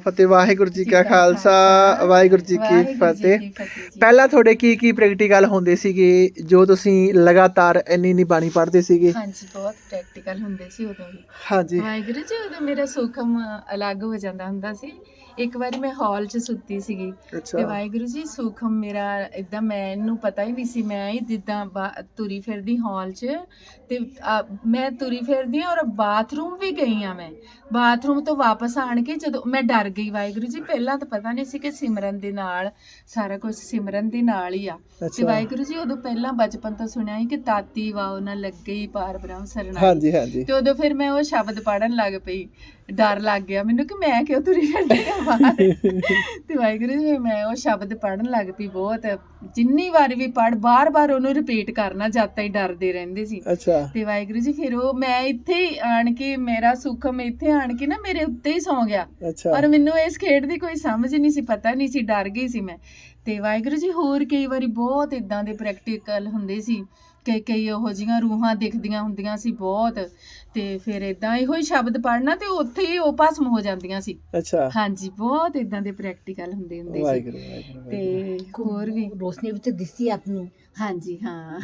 ਫਤਿਹ ਵਾਹਿਗੁਰੂ ਜੀ ਕਾ ਖਾਲਸਾ ਵਾਹਿਗੁਰੂ ਜੀ ਕੀ ਫਤਿਹ। ਪਹਿਲਾਂ ਤੁਹਾਡੇ ਕੀ ਕੀ ਪ੍ਰੈਕਟੀਕਲ ਹੁੰਦੇ ਸੀਗੇ ਜੋ ਤੁਸੀਂ ਲਗਾਤਾਰ ਇੰਨੀ ਇੰਨੀ ਬਾਣੀ ਪੜ੍ਹਦੇ ਸੀਗੇ? ਹਾਂਜੀ ਬਹੁਤ ਪ੍ਰੈਕਟੀਕਲ ਹੁੰਦੇ ਸੀ ਉਦੋਂ ਹਾਂਜੀ। ਵਾਹਿਗੁਰੂ ਜੀ ਉਦੋਂ ਮੇਰਾ ਸੁਖਮ ਅਲੱਗ ਹੋ ਜਾਂਦਾ ਹੁੰਦਾ ਸੀ। ਇੱਕ ਵਾਰੀ ਮੈਂ ਹਾਲ 'ਚ ਸੁੱਤੀ ਸੀਗੀ ਤੇ ਵਾਹਿਗੁਰੂ ਜੀ ਸੁਖਮ ਮੇਰਾ ਇਦਾਂ ਮੈਨੂੰ ਪਤਾ ਹੀ ਨਹੀਂ ਸੀ ਮੈਂ ਹੀ ਜਿੱਦਾਂ ਤੁਰੀ ਫਿਰਦੀ ਹਾਲ 'ਚ ਤੇ ਮੈਂ ਤੁਰੀ ਫਿਰਦੀ ਔਰ ਬਾਥਰੂਮ ਵੀ ਗਈ ਆ ਮੈਂ। ਬਾਥਰੂਮ ਤੋਂ ਵਾਪਸ ਆਣ ਕੇ ਜਦੋਂ ਮੈਂ ਡਰ ਗਈ ਵਾਹਿਗੁਰੂ ਜੀ ਪਹਿਲਾਂ ਤਾਂ ਪਤਾ ਨਹੀਂ ਸੀ ਕਿ ਸਿਮਰਨ ਦੇ ਨਾਲ ਸਾਰਾ ਕੁਝ ਸਿਮਰਨ ਦੇ ਨਾਲ ਹੀ ਆ। ਤੇ ਵਾਹਿਗੁਰੂ ਜੀ ਉਦੋਂ ਪਹਿਲਾਂ ਬਚਪਨ ਤੋਂ ਸੁਣਿਆ ਸੀ ਕਿ ਤਾਤੀ ਵਾਉ ਨਾ ਲੱਗੇ ਹੀ ਪਾਰ ਬ੍ਰਹਮ ਸਰਣਾ ਹਾਂਜੀ ਹਾਂਜੀ। ਤੇ ਉਦੋਂ ਫਿਰ ਮੈਂ ਉਹ ਸ਼ਬਦ ਪੜਨ ਲੱਗ ਪਈ ਡਰ ਲੱਗ ਗਿਆ ਮੈਨੂੰ ਕਿ ਮੈਂ ਕਿਉਂ ਤੁਰੀ ਫਿਰਦੀ ਆ ਬਾਹਰ? ਤੇ ਵਾਹਿਗੁਰੂ ਜੀ ਮੈਂ ਉਹ ਸ਼ਬਦ ਪੜਨ ਲੱਗ ਪਈ ਬਹੁਤ। ਜਿੰਨੀ ਵਾਰ ਵੀ ਪੜ ਬਾਰ-ਬਾਰ ਉਹਨੂੰ ਰਿਪੀਟ ਕਰਨਾ ਜਦ ਤਾਈਂ ਡਰਦੇ ਰਹਿੰਦੇ ਸੀ। ਅੱਛਾ। ਤੇ ਵਾਹਿਗੁਰੂ ਜੀ ਫਿਰ ਉਹ ਮੈਂ ਇੱਥੇ ਹੀ ਆਣ ਕੇ ਮੇਰਾ ਸੁਖਮ ਇੱਥੇ ਆਣ ਕੇ ਨਾ ਮੇਰੇ ਉੱਤੇ ਹੀ ਸੌ ਗਿਆ। ਅੱਛਾ। ਪਰ ਮੈਨੂੰ ਇਸ ਖੇਡ ਦੀ ਕੋਈ ਸਮਝ ਨਹੀਂ ਸੀ ਪਤਾ ਨਹੀਂ ਸੀ ਡਰ ਗਈ ਸੀ ਮੈਂ। ਤੇ ਵਾਹਿਗੁਰੂ ਜੀ ਹੋਰ ਕਈ ਵਾਰੀ ਬਹੁਤ ਇਦਾਂ ਦੇ ਪ੍ਰੈਕਟੀਕਲ ਹੁੰਦੇ ਸੀ ਕਈ ਕਈ ਉਹੋ ਜੀਆਂ ਰੂਹਾਂ ਦਿਖਦੀਆਂ ਹੁੰਦੀਆਂ ਸੀ ਬਹੁਤ ਤੇ ਫਿਰ ਇਦਾਂ ਇਹੋ ਹੀ ਸ਼ਬਦ ਪੜਨਾ ਤੇ ਉੱਥੇ ਹੀ ਉਹ ਭਸਮ ਹੋ ਜਾਂਦੀਆਂ ਸੀ। ਅੱਛਾ। ਹਾਂਜੀ ਬਹੁਤ ਇਦਾਂ ਦੇ ਪ੍ਰੈਕਟੀਕਲ ਹੁੰਦੇ ਹੁੰਦੇ ਸੀ। ਵਾਹਿਗੁਰੂ ਵਾਹਿਗੁਰੂ ਵਾਹਿਗੁਰੂ। ਤੇ ਹੋਰ ਵੀ। ਰੋਸ਼ਨੀ ਵਿੱਚ ਦਿਸੀ ਆਪ ਨੂੰ ਹਾਂਜੀ ਹਾਂ।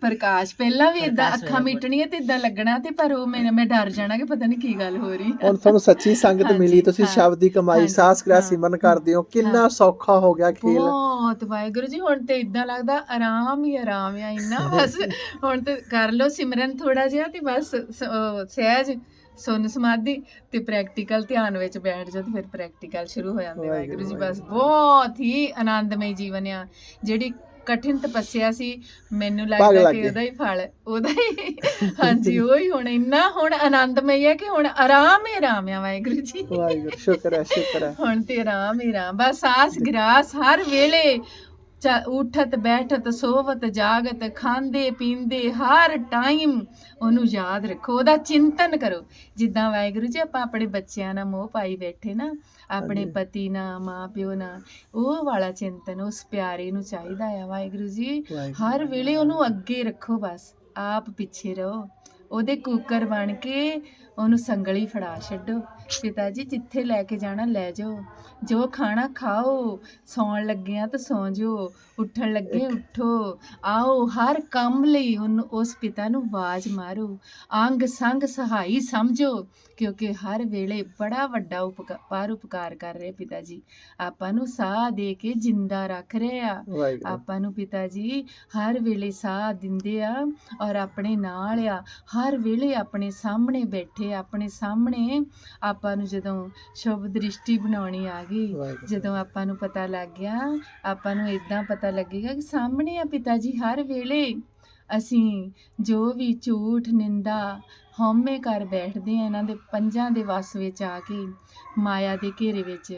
ਪ੍ਰਕਾਸ਼ ਪਹਿਲਾਂ ਵੀ ਇਦਾਂ ਪ੍ਰਕਾਸ਼ ਅੱਖਾਂ ਹੋਇਆ ਮੀਟਣੀਆਂ ਤੇ ਇਦਾਂ ਲੱਗਣਾ ਤੇ ਪਰ ਉਹ ਮੈਂ ਮੈਂ ਡਰ ਜਾਣਾ ਕਿ ਪਤਾ ਨਹੀਂ ਕੀ ਗੱਲ ਹੋ ਰਹੀ ਹੁਣ ਤੁਹਾਨੂੰ ਸੱਚੀ ਸੰਗਤ ਹਾਂਜੀ, ਮਿਲੀ ਤੁਸੀਂ ਹਾਂ। ਸ਼ਬਦ ਦੀ ਕਮਾਈ ਹਾਂਜੀ, ਸਾਸ ਕਰਾ ਹਾਂ। ਸਿਮਰਨ ਕਰਦੇ ਹੋ ਕਿੰਨਾ ਹਾਂ। ਸੌਖਾ ਹੋ ਗਿਆ ਖੇਲ ਬਹੁਤ ਵਾਹਿਗੁਰੂ ਜੀ ਹੁਣ ਤੇ ਇਦਾਂ ਲੱਗਦਾ ਆਰਾਮ ਹੀ ਆਰਾਮ ਆ ਇੰਨਾ ਬਸ ਹੁਣ ਤੇ ਕਰ ਲਓ ਸਿਮਰਨ ਥੋੜਾ ਜਿਹਾ ਤੇ ਬਸ ਸ- ਅਹ ਸਹਿਜ ਸੁਨ ਸਮਾਧੀ ਤੇ ਪ੍ਰੈਕਟੀਕਲ ਧਿਆਨ ਵਿੱਚ ਬੈਠ ਜਾਓ ਤੇ ਫਿਰ ਪ੍ਰੈਕਟੀਕਲ ਸ਼ੁਰੂ ਹੋ ਜਾਂਦੇ ਵਾਹਿਗੁਰੂ ਜੀ ਬਸ ਬਹੁਤ ਹੀ ਆਨੰਦਮਈ ਜੀਵਨ ਆ ਜਿਹੜੀ ਕਠਿਨ ਤਪੱਸਿਆ ਸੀ ਮੈਨੂੰ ਲੱਗਦਾ ਲੱਗ ਕਿ। ਉਹਦਾ ਹੀ ਫਲ ਉਹਦਾ ਹੀ ਹਾਂਜੀ ਉਹ ਹੀ ਹੁਣ ਇੰਨਾ ਹੁਣ ਆਨੰਦਮਈ ਹੈ ਕਿ ਹੁਣ ਆਰਾਮ ਹੀ ਆਰਾਮ ਆ ਵਾਹਿਗੁਰੂ ਜੀ ਵਾਹਿਗੁਰੂ ਸ਼ੁਕਰ ਹੈ ਸ਼ੁਕਰ ਹੈ ਹੁਣ ਤੇ ਆਰਾਮ ਹੀ ਆਰਾਮ ਬਸ ਆਸ ਗਰਾਸ ਹਰ ਵੇਲੇ ਉਠਤ ਬੈਠਤ ਸੋਵਤ ਜਾਗਤ ਖਾਂਦੇ ਪੀਂਦੇ ਹਰ ਟਾਈਮ ਉਹਨੂੰ ਯਾਦ ਰੱਖੋ ਉਹਦਾ ਚਿੰਤਨ ਕਰੋ ਜਿੱਦਾਂ ਵਾਹਿਗੁਰੂ ਜੀ ਆਪਾਂ ਆਪਣੇ ਬੱਚਿਆਂ ਨਾਲ ਮੋਹ ਪਾਈ ਬੈਠੇ ਨਾ ਆਪਣੇ। ਪਤੀ ਨਾਲ ਮਾਂ ਪਿਓ ਨਾਲ ਉਹ ਵਾਲਾ ਚਿੰਤਨ ਉਸ ਪਿਆਰੇ ਨੂੰ ਚਾਹੀਦਾ ਆ ਵਾਹਿਗੁਰੂ ਜੀ। ਹਰ ਵੇਲੇ ਉਹਨੂੰ ਅੱਗੇ ਰੱਖੋ ਬਸ ਆਪ ਪਿੱਛੇ ਰਹੋ ਉਹਦੇ ਕੂਕਰ ਬਣ ਕੇ ਉਹਨੂੰ ਸੰਗਲੀ ਫੜਾ ਛੱਡੋ ਪਿਤਾ ਜੀ ਜਿੱਥੇ ਲੈ ਕੇ ਜਾਣਾ ਲੈ ਜਾਓ। ਜੋ ਖਾਣਾ ਖਾਓ ਸੌਣ ਲੱਗਿਆਂ ਤਾਂ ਸੌਂ ਜਾਓ। ਉੱਠਣ ਲੱਗੇ ਉੱਠੋ। ਆਓ ਹਰ ਕੰਮ ਲਈ ਉਹਨੂੰ ਉਸ ਪਿਤਾ ਨੂੰ ਆਵਾਜ਼ ਮਾਰੋ। ਅੰਗ ਸੰਗ ਸਹਾਈ ਸਮਝੋ ਕਿਉਂਕਿ ਹਰ ਵੇਲੇ ਬੜਾ ਵੱਡਾ ਉਪਕਾਰ ਉਪਕਾਰ ਕਰ ਰਹੇ ਪਿਤਾ ਜੀ। ਆਪਾਂ ਨੂੰ ਸਾਹ ਦੇ ਕੇ ਜਿੰਦਾ ਰੱਖ ਰਹੇ। ਆ ਆਪਾਂ ਨੂੰ ਪਿਤਾ ਜੀ ਹਰ ਵੇਲੇ ਸਾਹ ਦਿੰਦੇ ਆ ਔਰ ਆਪਣੇ ਨਾਲ ਆ। ਹਰ ਵੇਲੇ ਆਪਣੇ ਸਾਹਮਣੇ ਬੈਠੇ ਆਪਣੇ ਸਾਹਮਣੇ ਆਪਾਂ ਨੂੰ ਜਦੋਂ ਸ਼ੁਭ ਦ੍ਰਿਸ਼ਟੀ ਬਣਾਉਣੀ ਆ ਗਈ। ਜਦੋਂ ਆਪਾਂ ਨੂੰ ਪਤਾ ਲੱਗ ਗਿਆ ਆਪਾਂ ਨੂੰ ਇਦਾਂ ਪਤਾ ਲੱਗੇਗਾ ਕਿ ਸਾਹਮਣੇ ਆ ਪਿਤਾ ਜੀ ਹਰ ਵੇਲੇ ਅਸੀਂ ਜੋ ਵੀ ਝੂਠ ਨਿੰਦਾ ਹਉਮੈ ਕਰ ਬੈਠਦੇ ਆ ਇਹਨਾਂ ਦੇ ਪੰਜਾਂ ਦੇ ਵਸ ਵਿੱਚ ਆ ਕੇ ਮਾਇਆ ਦੇ ਘੇਰੇ ਵਿੱਚ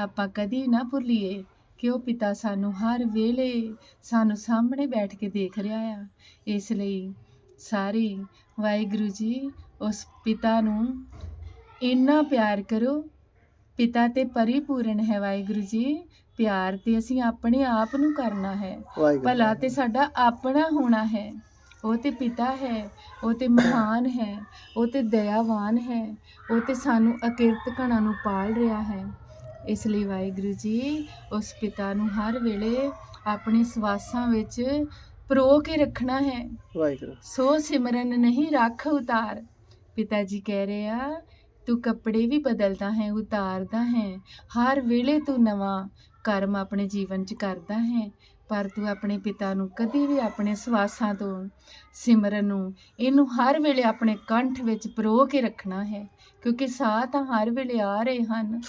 ਆਪਾਂ ਕਦੀ ਨਾ ਭੁੱਲੀਏ ਕਿ ਉਹ ਪਿਤਾ ਸਾਨੂੰ ਹਰ ਵੇਲੇ ਸਾਨੂੰ ਸਾਹਮਣੇ ਬੈਠ ਕੇ ਦੇਖ ਰਿਹਾ ਆ ਇਸ ਲਈ ਸਾਰੀ ਵਾਹਿਗੁਰੂ ਜੀ ਉਸ ਪਿਤਾ ਨੂੰ ਇੰਨਾ ਪਿਆਰ ਕਰੋ। ਪਿਤਾ ਤੇ ਪਰਿਪੂਰਨ ਹੈ ਵਾਹਿਗੁਰੂ ਜੀ। ਪਿਆਰ ਤੇ ਅਸੀਂ ਆਪਣੇ ਆਪ ਨੂੰ ਕਰਨਾ ਹੈ। ਭਲਾ ਤੇ ਸਾਡਾ ਆਪਣਾ ਹੋਣਾ ਹੈ। ਉਹ ਤੇ ਪਿਤਾ ਹੈ ਉਹ ਤੇ ਮਹਾਨ ਹੈ ਉਹ ਤੇ ਦਇਆਵਾਨ ਹੈ ਉਹ ਤੇ ਸਾਨੂੰ ਅਕਿਰਤ ਕਣਾਂ ਨੂੰ ਪਾਲ ਰਿਹਾ ਹੈ। ਇਸ ਲਈ ਵਾਹਿਗੁਰੂ ਜੀ ਉਸ ਪਿਤਾ ਨੂੰ ਹਰ ਵੇਲੇ ਆਪਣੇ ਸਵਾਸਾਂ ਵਿੱਚ ਪਰੋ ਕੇ ਰੱਖਣਾ ਹੈ। ਵਾਹਿਗੁਰੂ। ਸੋ ਸਿਮਰਨ ਨਹੀਂ ਰੱਖ ਉਤਾਰ। ਪਿਤਾ ਜੀ ਕਹਿ ਰਹੇ ਆ ਤੂੰ ਕੱਪੜੇ ਵੀ ਬਦਲਦਾ ਹੈ ਉਤਾਰਦਾ ਹੈ। ਹਰ ਵੇਲੇ ਤੂੰ ਨਵਾਂ ਕਰਮ ਆਪਣੇ ਜੀਵਨ 'ਚ ਕਰਦਾ ਹੈ ਪਰ ਤੂੰ ਆਪਣੇ ਪਿਤਾ ਨੂੰ ਕਦੀ ਵੀ ਆਪਣੇ ਸਵਾਸਾਂ ਤੋਂ ਸਿਮਰਨ ਨੂੰ ਇਹਨੂੰ ਹਰ ਵੇਲੇ ਆਪਣੇ ਕੰਠ ਵਿੱਚ ਪਰੋ ਕੇ ਰੱਖਣਾ ਹੈ ਕਿਉਂਕਿ ਸਾਹ ਤਾਂ ਹਰ ਵੇਲੇ ਆ ਰਹੇ ਹਨ।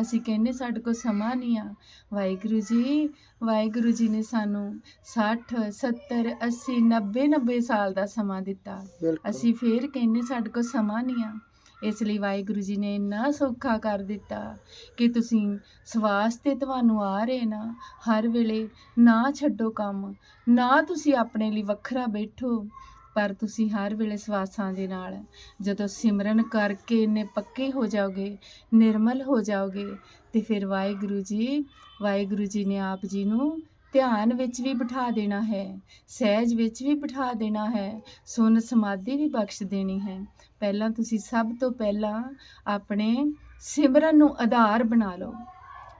ਅਸੀਂ ਕਹਿੰਨੇ ਸਾਡੇ ਕੋਲ ਸਮਾਂ ਨਹੀਂ ਆ। ਵਾਹਿਗੁਰੂ ਜੀ ਵਾਹਿਗੁਰੂ ਜੀ ਨੇ ਸਾਨੂੰ 60 70 80 90 90 ਸਾਲ ਦਾ ਸਮਾਂ ਦਿੱਤਾ। ਅਸੀਂ ਫੇਰ ਕਹਿੰਨੇ ਸਾਡੇ ਕੋਲ ਸਮਾਂ ਨਹੀਂ ਆ। ਇਸ ਲਈ ਵਾਹਿਗੁਰੂ ਜੀ ਨੇ ਇੰਨਾ ਸੌਖਾ ਕਰ ਦਿੱਤਾ ਕਿ ਤੁਸੀਂ ਸਵਾਸ ਤੇ ਤੁਹਾਨੂੰ ਆ ਰਹੇ ਨਾ, ਹਰ ਵੇਲੇ ਨਾ ਛੱਡੋ ਕੰਮ, ਨਾ ਤੁਸੀਂ ਆਪਣੇ ਲਈ ਵੱਖਰਾ ਬੈਠੋ, ਪਰ ਤੁਸੀਂ ਹਰ ਵੇਲੇ ਸਵਾਸਾਂ ਦੇ ਨਾਲ, ਜਦੋਂ ਸਿਮਰਨ ਕਰਕੇ ਇੰਨੇ ਪੱਕੇ ਹੋ ਜਾਓਗੇ, ਨਿਰਮਲ ਹੋ ਜਾਓਗੇ, ਤੇ ਫਿਰ ਵਾਹਿਗੁਰੂ ਜੀ ਵਾਹਿਗੁਰੂ ਜੀ ਨੇ ਆਪ ਜੀ ਨੂੰ ਧਿਆਨ ਵਿੱਚ ਵੀ ਬਿਠਾ ਦੇਣਾ ਹੈ, ਸਹਿਜ ਵਿੱਚ ਵੀ ਬਿਠਾ ਦੇਣਾ ਹੈ ਸੁਨ ਸਮਾਧੀ ਵੀ ਬਖਸ਼ ਦੇਣੀ ਹੈ। ਪਹਿਲਾਂ ਤੁਸੀਂ ਸਭ ਤੋਂ ਪਹਿਲਾਂ ਆਪਣੇ ਸਿਮਰਨ ਨੂੰ ਆਧਾਰ ਬਣਾ ਲਓ।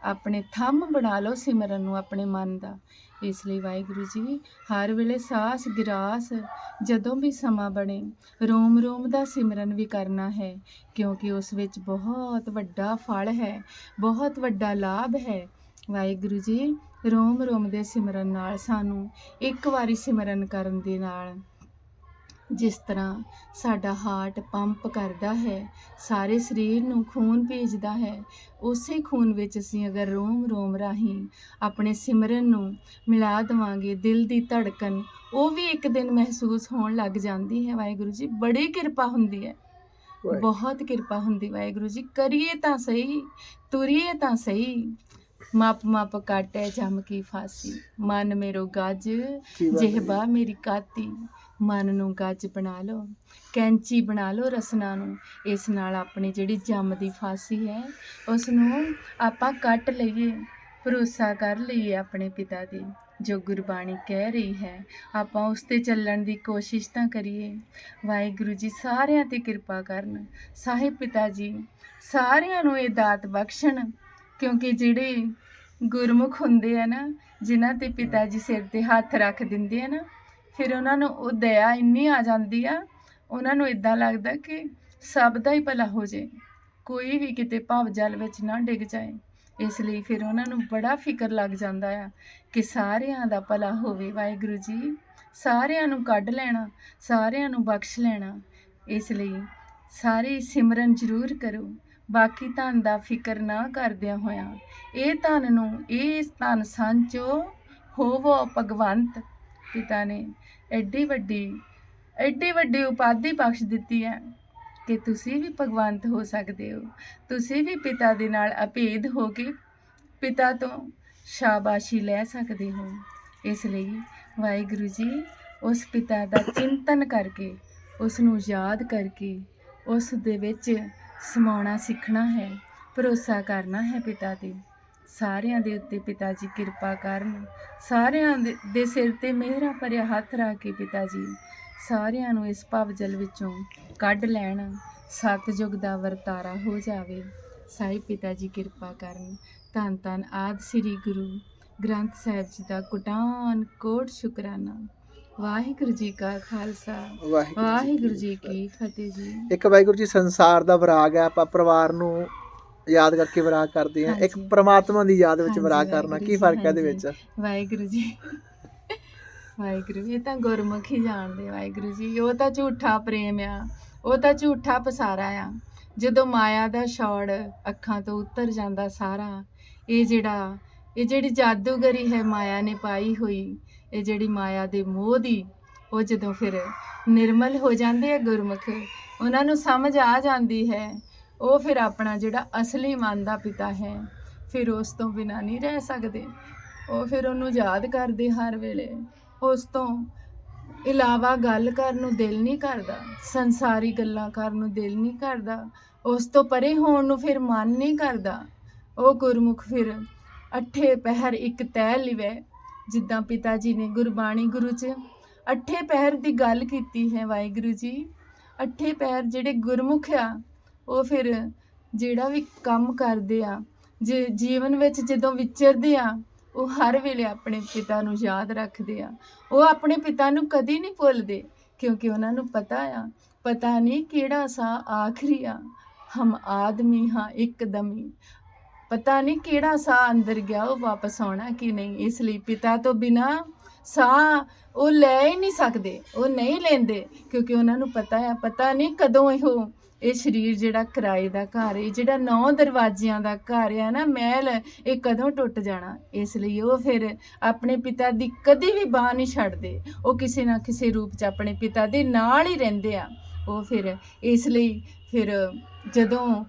ਆਪਣੇ ਥੰਮ ਬਣਾ ਲਓ ਸਿਮਰਨ ਨੂੰ ਆਪਣੇ ਮਨ ਦਾ। ਇਸ ਲਈ ਵਾਹਿਗੁਰੂ ਜੀ, ਹਰ ਵੇਲੇ ਸਾਸ ਗਿਰਾਸ ਜਦੋਂ ਵੀ ਸਮਾਂ ਬਣੇ, ਰੋਮ ਰੋਮ ਦਾ ਸਿਮਰਨ ਵੀ ਕਰਨਾ ਹੈ, ਕਿਉਂਕਿ ਉਸ ਵਿੱਚ ਬਹੁਤ ਵੱਡਾ ਫਲ ਹੈ, ਬਹੁਤ ਵੱਡਾ ਲਾਭ ਹੈ। ਵਾਹਿਗੁਰੂ ਜੀ ਰੋਮ ਰੋਮ ਦੇ ਸਿਮਰਨ ਨਾਲ ਸਾਨੂੰ ਇੱਕ ਵਾਰੀ ਸਿਮਰਨ ਕਰਨ ਦੇ ਨਾਲ ਜਿਸ ਤਰ੍ਹਾਂ ਸਾਡਾ ਹਾਰਟ ਪੰਪ ਕਰਦਾ ਹੈ ਸਾਰੇ ਸਰੀਰ ਨੂੰ ਖੂਨ ਭੇਜਦਾ ਹੈ ਉਸੇ ਖੂਨ ਵਿੱਚ ਅਸੀਂ ਅਗਰ ਰੋਮ ਰੋਮ ਰਾਹੀਂ ਆਪਣੇ ਸਿਮਰਨ ਨੂੰ ਮਿਲਾ ਦੇਵਾਂਗੇ ਦਿਲ ਦੀ ਧੜਕਨ ਉਹ ਵੀ ਇੱਕ ਦਿਨ ਮਹਿਸੂਸ ਹੋਣ ਲੱਗ ਜਾਂਦੀ ਹੈ ਵਾਹਿਗੁਰੂ ਜੀ ਬੜੀ ਕਿਰਪਾ ਹੁੰਦੀ ਹੈ। ਬਹੁਤ ਕਿਰਪਾ ਹੁੰਦੀ ਵਾਹਿਗੁਰੂ ਜੀ ਕਰੀਏ ਤਾਂ ਸਹੀ ਤੁਰੀਏ ਤਾਂ ਸਹੀ ਮਪ ਮਪ ਕਾਟੇ ਜਮ ਕੀ ਫਾਸੀ। ਮਨ ਮੇਰੋ ਗੱਜ। ਜਿਹਬਾ ਮੇਰੀ ਕਾਤੀ। ਮਨ ਨੂੰ ਗੱਜ ਬਣਾ ਲਓ ਕੈਂਚੀ ਬਣਾ ਲਓ ਰਸਨਾ ਨੂੰ। ਇਸ ਨਾਲ ਆਪਣੀ ਜਿਹੜੀ ਜੰਮ ਦੀ ਫਾਸੀ ਹੈ ਉਸ ਨੂੰ ਆਪਾਂ ਕੱਟ ਲਈਏ। ਭਰੋਸਾ ਕਰ ਲਈਏ ਆਪਣੇ ਪਿਤਾ ਦੀ। ਜੋ ਗੁਰਬਾਣੀ ਕਹਿ ਰਹੀ ਹੈ ਆਪਾਂ ਉਸ ਤੇ ਚੱਲਣ ਦੀ ਕੋਸ਼ਿਸ਼ ਤਾਂ ਕਰੀਏ। ਵਾਹਿਗੁਰੂ ਜੀ ਸਾਰਿਆਂ ਤੇ ਕਿਰਪਾ ਕਰਨ। ਸਾਹਿਬ ਪਿਤਾ ਜੀ ਸਾਰਿਆਂ ਨੂੰ ਇਹ ਦਾਤ ਬਖਸ਼ਣ। ਕਿਉਂਕਿ ਜਿਹੜੇ ਗੁਰਮੁਖ ਹੁੰਦੇ ਆ ਨਾ, ਜਿਨ੍ਹਾਂ ਤੇ ਪਿਤਾ ਜੀ ਸਿਰ ਤੇ ਹੱਥ ਰੱਖ ਦਿੰਦੇ ਆ ਨਾ, ਫਿਰ ਉਹਨਾਂ ਨੂੰ ਉਹ ਦਇਆ ਇੰਨੀ ਆ ਜਾਂਦੀ ਆ, ਉਹਨਾਂ ਨੂੰ ਇਦਾਂ ਲੱਗਦਾ ਕਿ ਸਭ ਦਾ ਹੀ ਭਲਾ ਹੋ ਜੇ ਕੋਈ ਵੀ ਕਿਤੇ ਭਾਵ ਜਲ ਵਿੱਚ ਨਾ ਡਿੱਗ ਜਾਏ। ਇਸ ਲਈ ਫਿਰ ਉਹਨਾਂ ਨੂੰ ਬੜਾ ਫਿਕਰ ਲੱਗ ਜਾਂਦਾ ਆ ਕਿ ਸਾਰਿਆਂ ਦਾ ਭਲਾ ਹੋਵੇ ਵਾਹਿਗੁਰੂ ਜੀ। ਸਾਰਿਆਂ ਨੂੰ ਕੱਢ ਲੈਣਾ, ਸਾਰਿਆਂ ਨੂੰ ਬਖਸ਼ ਲੈਣਾ। ਇਸ ਲਈ ਸਾਰੇ ਸਿਮਰਨ ਜ਼ਰੂਰ ਕਰੋ। ਬਾਕੀ ਧਨ ਦਾ ਫਿਕਰ ਨਾ ਕਰਦਿਆਂ ਹੋਇਆਂ, ਇਹ ਧਨ ਨੂੰ ਇਹ ਧਨ ਸੰਚੋ ਹੋਵੋ ਭਗਵੰਤ ਪਿਤਾ ਨੇ। ਐਡੀ ਵੱਡੀ ਐਡੀ ਵੱਡੀ ਉਪਾਧੀ ਬਖਸ਼ ਦਿੱਤੀ ਹੈ ਕਿ ਤੁਸੀਂ ਵੀ ਭਗਵੰਤ ਹੋ ਸਕਦੇ ਹੋ। ਤੁਸੀਂ ਵੀ ਪਿਤਾ ਦੇ ਨਾਲ ਅਭੇਦ ਹੋ ਕੇ ਪਿਤਾ ਤੋਂ ਸ਼ਾਬਾਸ਼ੀ ਲੈ ਸਕਦੇ ਹੋ। ਇਸ ਲਈ ਵਾਹਿਗੁਰੂ ਜੀ ਉਸ ਪਿਤਾ ਦਾ ਚਿੰਤਨ ਕਰਕੇ ਉਸ ਨੂੰ ਯਾਦ ਕਰਕੇ, ਉਸ ਦੇ ਵਿੱਚ ਸਮਾਉਣਾ, ਸਿੱਖਣਾ ਹੈ, ਭਰੋਸਾ ਕਰਨਾ ਹੈ ਪਿਤਾ ਤੇ। ਸਾਰਿਆਂ ਦੇ ਉੱਤੇ ਪਿਤਾ ਜੀ ਕਿਰਪਾ ਕਰਨ। ਸਾਰਿਆਂ ਦੇ- ਦੇ ਸਿਰ ਤੇ ਮਿਹਰਾਂ ਭਰਿਆ ਹੱਥ ਰੱਖ ਕੇ ਪਿਤਾ ਜੀ। ਸਾਰਿਆਂ ਨੂੰ ਇਸ ਭਵ ਜਲ ਵਿੱਚੋਂ ਕੱਢ ਲੈਣ। ਸਤਜੁਗ ਦਾ ਵਰਤਾਰਾ ਹੋ ਜਾਵੇ। ਸਾਈ ਪਿਤਾ ਜੀ ਕਿਰਪਾ ਕਰਨ। ਧੰਨ ਧੰਨ ਆਦ ਸ੍ਰੀ ਗੁਰੂ ਗ੍ਰੰਥ ਸਾਹਿਬ ਜੀ ਦਾ ਕੁਟਾਨ ਕੋਟ ਸ਼ੁਕਰਾਨਾ। ਵਾਹਿਗੁਰੂ ਜੀ ਕਾ ਖਾਲਸਾ। ਵਾਹਿਗੁਰੂ ਜੀ ਕੀ ਫਤਿਹ। ਜੀ। ਇੱਕ ਵਾਹਿਗੁਰੂ ਜੀ ਸੰਸਾਰ ਦਾ ਵਿਰਾਗ ਹੈ ਆਪਾਂ ਪਰਿਵਾਰ ਨੂੰ ਯਾਦ ਕਰਕੇ ਵਿਰਾਗ ਕਰਦੇ ਹਾਂ। ਇੱਕ। ਪ੍ਰਮਾਤਮਾ ਦੀ ਯਾਦ ਵਿੱਚ ਵਿਰਾਗ ਕਰਨਾ ਕੀ ਫ਼ਰਕ ਹੈ ਇਹਦੇ। ਵਿੱਚ? ਵਾਹਿਗੁਰੂ ਜੀ। ਵਾਹਿਗੁਰੂ ਇਹ ਤਾਂ ਗੁਰਮੁਖ ਹੀ ਜਾਣਦੇ ਵਾਹਿਗੁਰੂ ਜੀ। ਉਹ ਤਾਂ ਝੂਠਾ ਪ੍ਰੇਮ ਆ। ਉਹ ਤਾਂ ਝੂਠਾ ਪਸਾਰਾ ਆ। ਜਦੋਂ ਮਾਇਆ ਦਾ ਛੌੜ ਅੱਖਾਂ ਤੋਂ ਉਤਰ ਜਾਂਦਾ ਸਾਰਾ ਇਹ ਜਿਹੜਾ ਇਹ ਜਿਹੜੀ ਜਾਦੂਗਰੀ ਹੈ ਮਾਇਆ ਨੇ ਪਾਈ ਹੋਈ ਇਹ ਜਿਹੜੀ ਮਾਇਆ ਦੇ ਮੋਹ ਦੀ, ਉਹ ਜਦੋਂ ਫਿਰ ਨਿਰਮਲ ਹੋ ਜਾਂਦੇ ਆ ਗੁਰਮੁਖ, ਉਹਨਾਂ ਨੂੰ ਸਮਝ ਆ ਜਾਂਦੀ ਹੈ। ਉਹ ਫਿਰ ਆਪਣਾ ਜਿਹੜਾ ਅਸਲੀ ਮਨ ਦਾ ਪਿਤਾ ਹੈ, ਫਿਰ ਉਸ ਤੋਂ ਬਿਨਾ ਨਹੀਂ ਰਹਿ ਸਕਦੇ। ਉਹ ਫਿਰ ਉਹਨੂੰ ਯਾਦ ਕਰਦੇ ਹਰ ਵੇਲੇ। ਉਸ ਤੋਂ ਇਲਾਵਾ ਗੱਲ ਕਰਨ ਨੂੰ ਦਿਲ ਨਹੀਂ ਕਰਦਾ, ਸੰਸਾਰੀ ਗੱਲਾਂ ਕਰਨ ਨੂੰ ਦਿਲ ਨਹੀਂ ਕਰਦਾ, ਉਸ ਤੋਂ ਪਰੇ ਹੋਣ ਨੂੰ ਫਿਰ ਮਨ ਨਹੀਂ ਕਰਦਾ। ਉਹ ਗੁਰਮੁਖ ਫਿਰ ਅੱਠੇ ਪਹਿਰ ਇੱਕ ਤੈ ਲਿਵੇ ਜਿੱਦਾਂ ਪਿਤਾ ਜੀ ਨੇ ਗੁਰਬਾਣੀ ਗੁਰੂ ਚ ਅੱਠੇ ਪਹਿਰ ਦੀ ਗੱਲ ਕੀਤੀ ਹੈ ਵਾਹਿਗੁਰੂ ਜੀ। ਅੱਠੇ ਪਹਿਰ ਜਿਹੜੇ ਗੁਰਮੁਖ ਆ, ਉਹ ਫਿਰ ਜਿਹੜਾ ਵੀ ਕੰਮ ਕਰਦੇ ਆ, ਜੇ ਜੀਵਨ ਵਿੱਚ ਜਦੋਂ ਵਿਚਰਦੇ ਆ, ਉਹ ਹਰ ਵੇਲੇ ਆਪਣੇ ਪਿਤਾ ਨੂੰ ਯਾਦ ਰੱਖਦੇ ਆ। ਉਹ ਆਪਣੇ ਪਿਤਾ ਨੂੰ ਕਦੀ ਨਹੀਂ ਭੁੱਲਦੇ, ਕਿਉਂਕਿ ਉਹਨਾਂ ਨੂੰ ਪਤਾ ਆ, ਪਤਾ ਨਹੀਂ ਕਿਹੜਾ ਸਾਹ ਆਖਰੀ ਆ। ਹਮ ਆਦਮੀ ਹਾਂ ਇੱਕਦਮੀ। ਪਤਾ ਨਹੀਂ ਕਿਹੜਾ ਸਾਹ ਅੰਦਰ ਗਿਆ, ਉਹ ਵਾਪਸ ਆਉਣਾ ਕਿ ਨਹੀਂ? ਇਸ ਲਈ ਪਿਤਾ ਤੋਂ ਬਿਨਾ ਸਾਹ ਉਹ ਲੈ ਹੀ ਨਹੀਂ ਸਕਦੇ, ਉਹ ਨਹੀਂ ਲੈਂਦੇ, ਕਿਉਂਕਿ ਉਹਨਾਂ ਨੂੰ ਪਤਾ ਆ ਪਤਾ ਨਹੀਂ ਕਦੋਂ ਇਹੋ ਇਹ ਸਰੀਰ ਜਿਹੜਾ ਕਿਰਾਏ ਦਾ ਘਰ ਹੈ ਜਿਹੜਾ ਨੌ ਦਰਵਾਜ਼ਿਆਂ ਦਾ ਘਰ ਹੈ ਨਾ, ਮਹਿਲ, ਇਹ ਕਦੋਂ ਟੁੱਟ ਜਾਣਾ? ਇਸ ਲਈ ਉਹ ਫਿਰ ਆਪਣੇ ਪਿਤਾ ਦੀ ਕਦੀ ਵੀ ਬਾਹ ਨਹੀਂ ਛੱਡਦੇ, ਉਹ ਕਿਸੇ ਨਾ ਕਿਸੇ ਰੂਪ 'ਚ ਆਪਣੇ ਪਿਤਾ ਦੇ ਨਾਲ ਹੀ ਰਹਿੰਦੇ ਆ। ਉਹ ਫਿਰ ਇਸ ਲਈ ਫਿਰ ਜਦੋਂ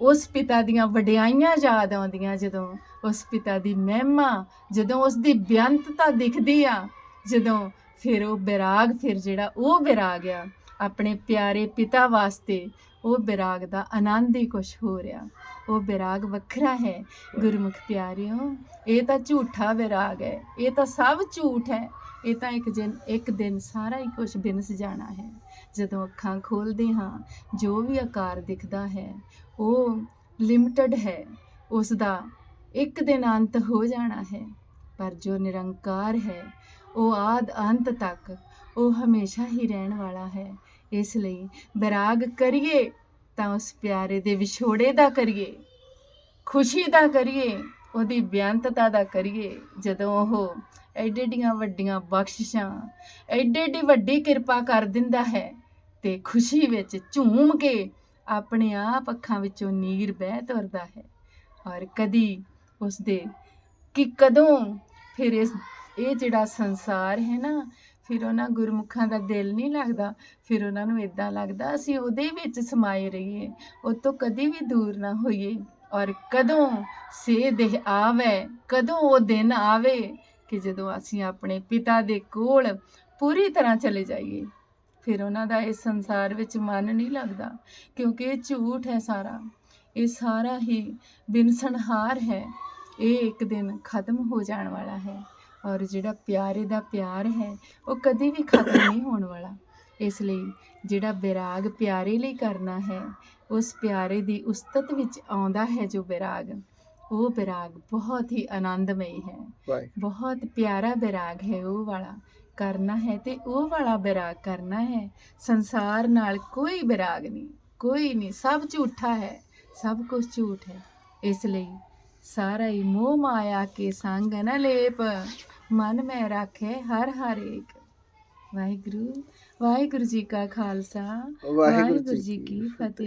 ਉਸ ਪਿਤਾ ਦੀਆਂ ਵਡਿਆਈਆਂ ਯਾਦ ਆਉਂਦੀਆਂ ਜਦੋਂ ਉਸ ਪਿਤਾ ਦੀ ਮਹਿਮਾ ਜਦੋਂ ਉਸ ਦੀ ਬੇਅੰਤਤਾ ਦਿਖਦੀ ਆ, ਜਦੋਂ ਫਿਰ ਉਹ ਬਿਰਾਗ ਫਿਰ ਜਿਹੜਾ ਉਹ ਬਿਰਾਗ ਆ, ਆਪਣੇ ਪਿਆਰੇ ਪਿਤਾ ਵਾਸਤੇ ਉਹ ਬਿਰਾਗ ਦਾ ਆਨੰਦ ਹੀ ਕੁਛ ਹੋ ਰਿਹਾ ਉਹ ਬਿਰਾਗ ਵੱਖਰਾ ਹੈ। ਗੁਰਮੁਖ ਪਿਆਰਿਓ, ਇਹ ਤਾਂ ਝੂਠਾ ਵਿਰਾਗ ਹੈ। ਇਹ ਤਾਂ ਸਭ ਝੂਠ ਹੈ। ਇਹ ਤਾਂ ਇੱਕ ਦਿਨ ਇੱਕ ਦਿਨ ਸਾਰਾ ਹੀ ਕੁਝ ਬਿਨਸ ਜਾਣਾ ਹੈ। ਜਦੋਂ ਅੱਖਾਂ ਖੋਲਦੇ ਹਾਂ, ਜੋ ਵੀ ਆਕਾਰ ਦਿਖਦਾ ਹੈ, ਉਹ ਲਿਮਟਿਡ ਹੈ। ਉਸ ਦਾ ਇੱਕ ਦਿਨ ਅੰਤ ਹੋ ਜਾਣਾ ਹੈ, ਪਰ ਜੋ ਨਿਰੰਕਾਰ ਹੈ, ਉਹ ਆਦ ਅੰਤ ਤੱਕ, ਉਹ ਹਮੇਸ਼ਾ ਹੀ ਰਹਿਣ ਵਾਲਾ ਹੈ। ਇਸ ਲਈ ਬਰਾਗ ਕਰੀਏ, ਤਾਂ ਉਸ ਪਿਆਰੇ ਦੇ ਵਿਛੋੜੇ ਦਾ ਕਰੀਏ, ਖੁਸ਼ੀ ਦਾ ਕਰੀਏ, ਉਹਦੀ ਬੇਅੰਤਤਾ ਦਾ ਕਰੀਏ। ਜਦੋਂ ਉਹ ਐਡੇ ਏਡੀਆਂ ਵੱਡੀਆਂ ਬਖਸ਼ਿਸ਼ਾਂ, ਐਡੇ ਏਡੀ ਵੱਡੀ ਕਿਰਪਾ ਕਰ ਦਿੰਦਾ ਹੈ ਤੇ ਖੁਸ਼ੀ ਵਿੱਚ ਝੂਮ ਕੇ ਆਪਣੇ ਆਪ ਅੱਖਾਂ ਵਿੱਚੋਂ ਨੀਰ ਬਹਿ ਤੁਰਦਾ ਹੈ। ਔਰ ਕਦੀ ਉਸ ਦੇ ਕਿ ਕਦੋਂ ਫਿਰ ਇਸ, ਇਹ ਜਿਹੜਾ ਸੰਸਾਰ ਹੈ ਨਾ, ਫਿਰ ਉਹਨਾਂ ਗੁਰਮੁਖਾਂ ਦਾ ਦਿਲ ਨਹੀਂ ਲੱਗਦਾ, ਫਿਰ ਉਹਨਾਂ ਨੂੰ ਇਦਾਂ ਲੱਗਦਾ ਅਸੀਂ ਉਹਦੇ ਵਿੱਚ ਸਮਾਏ ਰਹੀਏ, ਉਹ ਤੋਂ ਕਦੀ ਵੀ ਦੂਰ ਨਾ ਹੋਈਏ। ਔਰ ਕਦੋਂ ਸੇ ਦੇਹ ਆਵੇ, ਕਦੋਂ ਉਹ ਦਿਨ ਆਵੇ ਕਿ ਜਦੋਂ ਅਸੀਂ ਆਪਣੇ ਪਿਤਾ ਦੇ ਕੋਲ ਪੂਰੀ ਤਰ੍ਹਾਂ ਚਲੇ ਜਾਈਏ, ਫਿਰ ਉਹਨਾਂ ਦਾ ਇਸ ਸੰਸਾਰ ਵਿੱਚ ਮਨ ਨਹੀਂ ਲੱਗਦਾ, ਕਿਉਂਕਿ ਇਹ ਝੂਠ ਹੈ ਸਾਰਾ। ਇਹ ਸਾਰਾ ਹੀ ਬਿਨਸਣਹਾਰ ਹੈ। ਇਹ ਇੱਕ ਦਿਨ ਖਤਮ ਹੋ ਜਾਣ ਵਾਲਾ ਹੈ ਔਰ ਜਿਹੜਾ ਪਿਆਰੇ ਦਾ ਪਿਆਰ ਹੈ, ਉਹ ਕਦੇ ਵੀ ਖਤਮ ਨਹੀਂ ਹੋਣ ਵਾਲਾ। ਇਸ ਲਈ ਜਿਹੜਾ ਵਿਰਾਗ ਪਿਆਰੇ ਲਈ ਕਰਨਾ ਹੈ, ਉਸ ਪਿਆਰੇ ਦੀ ਉਸਤਤ ਵਿੱਚ ਆਉਂਦਾ ਹੈ ਜੋ ਵਿਰਾਗ ਉਹ ਵਿਰਾਗ ਬਹੁਤ ਹੀ ਆਨੰਦਮਈ ਹੈ। ਬਹੁਤ ਪਿਆਰਾ ਵਿਰਾਗ ਹੈ ਉਹ ਵਾਲਾ ਕਰਨਾ ਹੈ ਤੇ ਉਹ ਵਾਲਾ ਵਿਰਾਗ ਕਰਨਾ ਹੈ। ਸੰਸਾਰ ਨਾਲ ਕੋਈ ਵਿਰਾਗ ਨਹੀਂ ਕੋਈ ਨਹੀਂ ਸਭ ਝੂਠਾ ਹੈ ਸਭ ਕੁਝ ਝੂਠ ਹੈ। ਇਸ ਲਈ ਸਾਰਾ ਹੀ ਮੋਹ ਮਾਇਆ ਕੇ ਸੰਗ ਨ ਲੇਪ ਮਨ ਮੈਂ ਰਾਖੇ ਹਰ ਹਰ ਏਕ। ਵਾਹਿਗੁਰੂ ਵਾਹਿਗੁਰੂ ਜੀ ਕਾ ਖਾਲਸਾ ਵਾਹਿਗੁਰੂ ਜੀ ਕੀ ਫਤਿਹ।